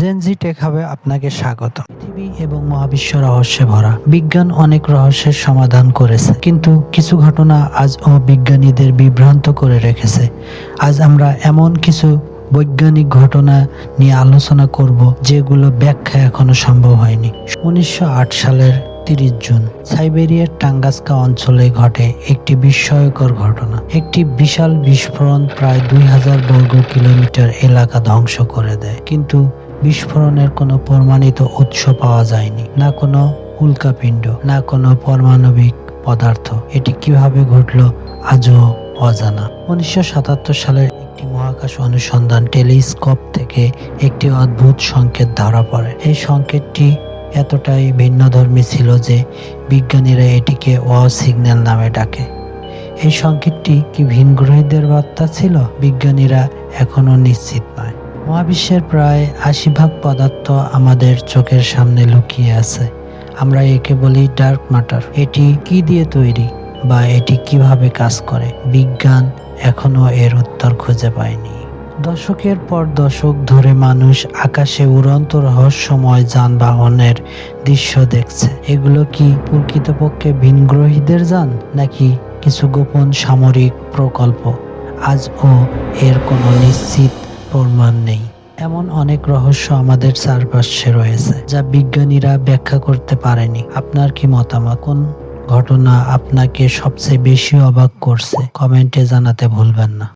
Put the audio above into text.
Gen Z take হাবে আপনাকে স্বাগত। পৃথিবী এবং মহাবিশ্ব রহস্যে ভরা। বিজ্ঞান অনেক রহস্যের সমাধান করেছে। কিন্তু কিছু ঘটনা আজ ও বিজ্ঞানীদের বিভ্রান্ত করে রেখেছে। আজ আমরা এমন কিছু বৈজ্ঞানিক ঘটনা নিয়ে আলোচনা করব, যেগুলো ব্যাখ্যা এখনও সম্ভব হয়নি। উনিশশো আট সালের তিরিশ জুন, সাইবেরিয়ার টাঙ্গাস্কা অঞ্চলে ঘটে একটি বিস্ময়কর ঘটনা। একটি বিশাল বিস্ফোরণ প্রায় দুই হাজার বর্গ কিলোমিটার এলাকা ধ্বংস করে দেয়। কিন্তু বিস্ফোরণের কোনো প্রমাণিত উৎস পাওয়া যায়নি। না কোনো উল্কাপিণ্ড, না কোনো পারমাণবিক পদার্থ। এটি কীভাবে ঘটলো আজও অজানা। উনিশশো সাতাত্তর সালের একটি মহাকাশ অনুসন্ধান টেলিস্কোপ থেকে একটি অদ্ভুত সংকেত ধরা পড়ে। এই সংকেতটি এতটাই ভিন্নধর্মী ছিল যে বিজ্ঞানীরা এটিকে অ সিগন্যাল নামে ডাকে। এই সংকেতটি কি ভিনগ্রহীদের বার্তা ছিল? বিজ্ঞানীরা এখনও নিশ্চিত নয়। মহাবিশ্বের প্রায় আশি ভাগ পদার্থ আমাদের চোখের সামনে লুকিয়ে আছে। আমরা একে বলি ডার্ক ম্যাটার। এটি কি দিয়ে তৈরি বা এটি কীভাবে কাজ করে? বিজ্ঞান এখনও এর উত্তর খুঁজে পায়নি। দশকের পর দশক ধরে মানুষ আকাশে উড়ন্ত রহস্যময় যানবাহনের দৃশ্য দেখছে। এগুলো কি প্রকৃতপক্ষে ভিনগ্রহীদের যান, নাকি কিছু গোপন সামরিক প্রকল্প? আজও এর কোনো নিশ্চিত প্রমাণ নেই। এমন অনেক রহস্য আমাদের চারপাশে রয়েছে, যা বিজ্ঞানীরা ব্যাখ্যা করতে পারেনি। আপনার কি মতামত? কোন ঘটনা আপনাকে সবচেয়ে বেশি অবাক করছে? কমেন্টে জানাতে ভুলবেন না।